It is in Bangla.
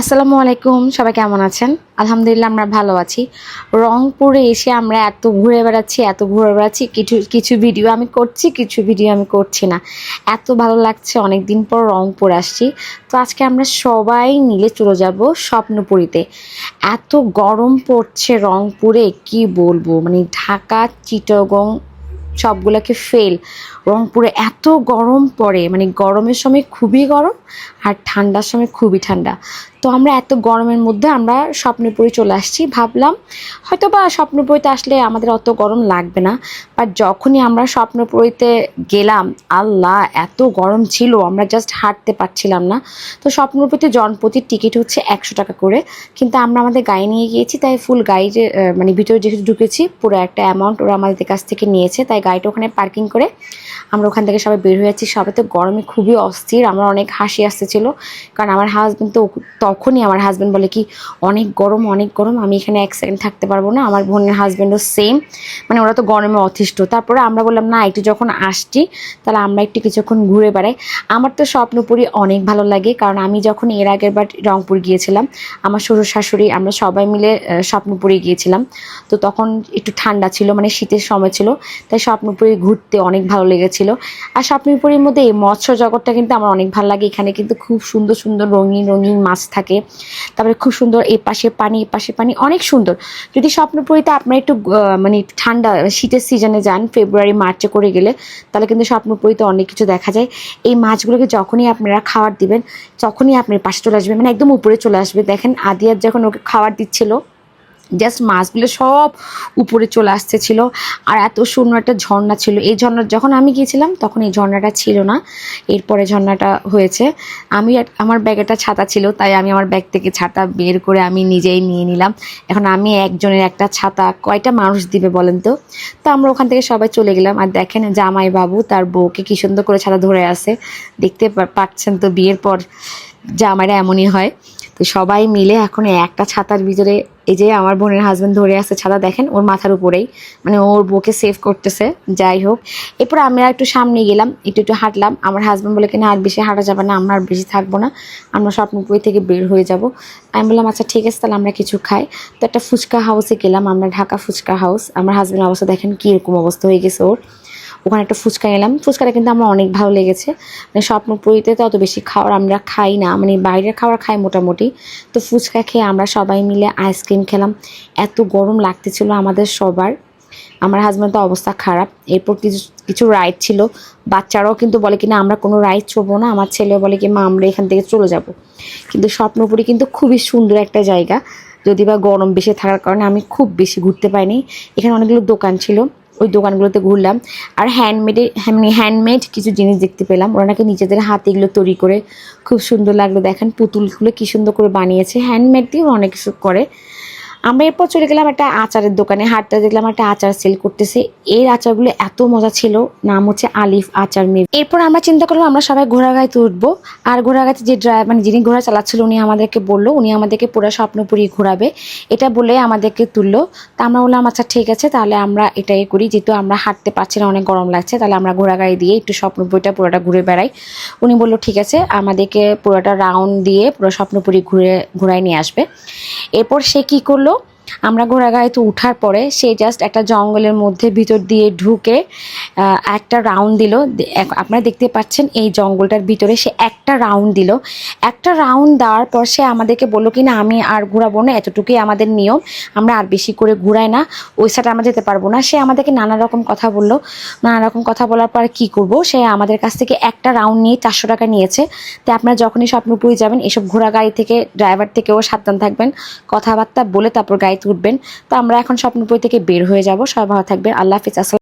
আসসালামু আলাইকুম, সবাই কেমন আছেন? আলহামদুলিল্লাহ আমরা ভালো আছি। রংপুরে এসে আমরা এত ঘুরে বেড়াচ্ছি, এত ঘুরে বেড়াচ্ছি, কিছু কিছু ভিডিও আমি করছি, কিছু ভিডিও আমি করছি না। এত ভালো লাগছে অনেক দিন পর রংপুর আসছি। তো আজকে আমরা সবাই মিলে চলে যাব স্বপ্নপুরীতে। এত গরম পড়ছে রংপুরে, কি বলব? মানে ঢাকা, চিটগং, সবগুলোকে ফেল রংপুরে এত গরম পড়ে মানে গরমের সময় খুবই গরম আর ঠান্ডার সময় খুবই ঠান্ডা। তো আমরা এত গরমের মধ্যে আমরা স্বপ্নপুরি চলে আসছি। ভাবলাম হয়তো বা স্বপ্নপুরীতে আসলে আমাদের অত গরম লাগবে না বাট যখনই আমরা স্বপ্নপুরীতে গেলাম, আল্লাহ, এত গরম ছিল, আমরা জাস্ট হাঁটতে পারছিলাম না। তো স্বপ্নপুরীতে জনপ্রতির টিকিট হচ্ছে একশো টাকা করে, কিন্তু আমরা আমাদের গাড়ি নিয়ে গিয়েছি, তাই ফুল গাড়িতে মানে ভিতরে যেহেতু ঢুকেছি, পুরো একটা অ্যামাউন্ট ওরা আমাদের কাছ থেকে নিয়েছে, তাই গাড়িটা ওখানে পার্কিং করে আমরা ওখান থেকে সবাই বের হয়ে যাচ্ছি। সবাই তো গরমে খুবই অস্থির, আমার অনেক হাসি আসতেছিল কারণ আমার হাজব্যান্ড তো তখনই আমার হাজব্যান্ড বলে কি, অনেক গরম অনেক গরম, আমি এখানে এক সেকেন্ড থাকতে পারব না, আমার বোনের হাজব্যান্ডও সেম মানে ওরা তো গরমে অতিষ্ঠ। তারপরে আমরা বললাম, না, একটু যখন আসছি, তাহলে আমরা একটু কিছুক্ষণ ঘুরে বেড়াই। আমার তো স্বপ্নপুরি অনেক ভালো লাগে, কারণ আমি যখন এর আগের বার রংপুর গিয়েছিলাম, আমার শ্বশুর শাশুড়ি, আমরা সবাই মিলে স্বপ্নপুরি গিয়েছিলাম। তো তখন একটু ঠান্ডা ছিল মানে শীতের সময় ছিল, তাই স্বপ্নপুরি ঘুরতে অনেক ভালো লেগেছিল। আর স্বপ্নপুরীর মধ্যে এই মৎস্য জগৎটা কিন্তু আমার অনেক ভালো লাগে। এখানে কিন্তু খুব সুন্দর সুন্দর রঙিন রঙিন মাছ থাকে। তারপরে খুব সুন্দর এই পাশে পানি এ পাশে পানি অনেক সুন্দর। যদি স্বপ্নপুরীতে আপনারা একটু মানে ঠান্ডা, শীতের সিজনে যান, ফেব্রুয়ারি, মার্চে করে গেলে, তাহলে কিন্তু স্বপ্নপুরীতে অনেক কিছু দেখা যায়। এই মাছগুলোকে যখনই আপনারা খাওয়ার দিবেন, তখনই আপনার পাশে চলে আসবে মানে একদম উপরে চলে আসবে। দেখেন আদিয়ার যখন ওকে খাওয়ার দিচ্ছিল জাস্ট মাছগুলো সব উপরে চলে আসতেছিল আর এত সুন্দর একটা ঝর্ণা ছিল। এই ঝর্ণা, যখন আমি গিয়েছিলাম, তখন এই ঝর্ণাটা ছিল না। এরপরে ঝর্ণাটা হয়েছে। আমি আমার ব্যাগে একটা ছাতা ছিল, তাই আমি আমার ব্যাগ থেকে ছাতা বের করে আমি নিজেই নিয়ে নিলাম। এখন আমি একজনের একটা ছাতা, কয়টা মানুষ দিবে বলেন তো? তো আমরা ওখান থেকে সবাই চলে গেলাম। আর দেখেন জামাই বাবু তার বউকে কি সুন্দর করে ছাতা ধরে আছে। দেখতে পাচ্ছেন তো বিয়ের পর জামাইরা এমনই হয়। তো সবাই মিলে এখন একটা ছাতার ভিতরে, এই যে আমার বোনের হাজব্যান্ড ধরে আছে ছাতা দেখেন, ওর মাথার উপরেই। মানে ওর বউকে সেভ করতেছে, যাই হোক। এরপর আমরা একটু সামনে গেলাম, একটু একটু হাঁটলাম। আমার হাজবেন্ড বলে কিনা আর বেশি হাঁটা যাবে না, আমরা আর বেশি থাকব না। আমরা স্বপ্নপুরি থেকে বের হয়ে যাব। আমি বললাম আচ্ছা ঠিক আছে, তাহলে আমরা কিছু খাই। তো একটা ফুচকা হাউসে গেলাম, আমরা ঢাকা ফুচকা হাউস আমার হাজব্যান্ড অবস্থা দেখেন কীরকম অবস্থা হয়ে গেছে ওর। ওখানে একটা ফুচকা এলাম ফুচকাটা কিন্তু আমার অনেক ভালো লেগেছে। মানে স্বপ্নপুরীতে তো অত বেশি খাবার আমরা খাই না। মানে বাইরের খাবার খাই মোটামুটি। তো ফুচকা খেয়ে আমরা সবাই মিলে আইসক্রিম খেলাম। এত গরম লাগতেছিল আমাদের সবার। আমার হাজব্যান্ড তো অবস্থা খারাপ। এরপর কিছু কিছু রাইড ছিল। বাচ্চারাও কিন্তু বলে কি, না, আমরা কোনো রাইড চড়বো না। আমার ছেলেও বলে কি, মা, আমরা এখান থেকে চলে যাব। কিন্তু স্বপ্নপুরী কিন্তু খুবই সুন্দর একটা জায়গা। যদি বা গরম বেশি থাকার কারণে আমি খুব বেশি ঘুরতে পাইনি এখানে অনেকগুলো দোকান ছিল। ওই দোকানগুলোতে ঘুরলাম। আর হ্যান্ডমেডে মানে হ্যান্ডমেড কিছু জিনিস দেখতে পেলাম। ওরা নাকি নিজেদের হাতে এগুলো তৈরি করে খুব সুন্দর লাগল। দেখেন পুতুলগুলো কি সুন্দর করে বানিয়েছে। হ্যান্ডমেড দিয়েও অনেক কিছু করে। আমরা এরপর চলে গেলাম একটা আচারের দোকানে হাঁটতে দেখলাম একটা আচার সেল করতেছে। এর আচারগুলো এত মজা ছিল, নাম হচ্ছে আলিফ আচার মেয়ে এরপর আমরা চিন্তা করলাম, আমরা সবাই ঘোড়াগাড়িতে উঠবো। আর ঘোড়াগাড়িতে যে ড্রাইভার মানে যিনি ঘোড়া চালাচ্ছিল, উনি আমাদেরকে বলল, উনি আমাদেরকে পুরো স্বপ্নপুরি ঘোরাবে। এটা বলে আমাদেরকে তুললো। তা আমরা বললাম আচ্ছা ঠিক আছে, তাহলে আমরা এটাই করি। যেহেতু আমরা হাঁটতে পারছি না, অনেক গরম লাগছে, তাহলে আমরা ঘোড়াগাড়ি দিয়ে একটু স্বপ্নপুরিটা পুরোটা ঘুরে বেড়াই। উনি বলল, ঠিক আছে, আমাদেরকে পুরোটা রাউন্ড দিয়ে পুরো স্বপ্নপুরি ঘুরে ঘুরাই নিয়ে আসবে। এরপর সে কি করল আমরা ঘোড়াগাড়িতে উঠার পরে সে জাস্ট একটা জঙ্গলের মধ্যে ভিতর দিয়ে ঢুকে একটা রাউন্ড দিল। আপনারা দেখতে পাচ্ছেন এই জঙ্গলটার ভিতরে সে একটা রাউন্ড দিল। একটা রাউন্ড দেওয়ার পর সে আমাদেরকে বলল কি, না, আমি আর ঘোরাবো না, এতটুকুই আমাদের নিয়ম। আমরা আর বেশি করে ঘুরাই না, ওই সাইডে আমরা যেতে পারব না। সে আমাদেরকে নানা রকম কথা বলল। নানা রকম কথা বলার পর কি করব? সে আমাদের কাছ থেকে একটা রাউন্ড নিয়ে চারশো টাকা নিয়েছে। তো আপনারা যখনই স্বপ্নপুরি যাবেন, এসব ঘোড়া গাড়ি থেকে ড্রাইভার থেকেও সাবধান থাকবেন। কথাবার্তা বলে তারপর গাড়িতে উঠবেন তো আমরা এখন স্বপ্নপুরি থেকে বের হয়ে যাব। সবাই ভালো থাকবেন। আল্লাহ হাফিজ।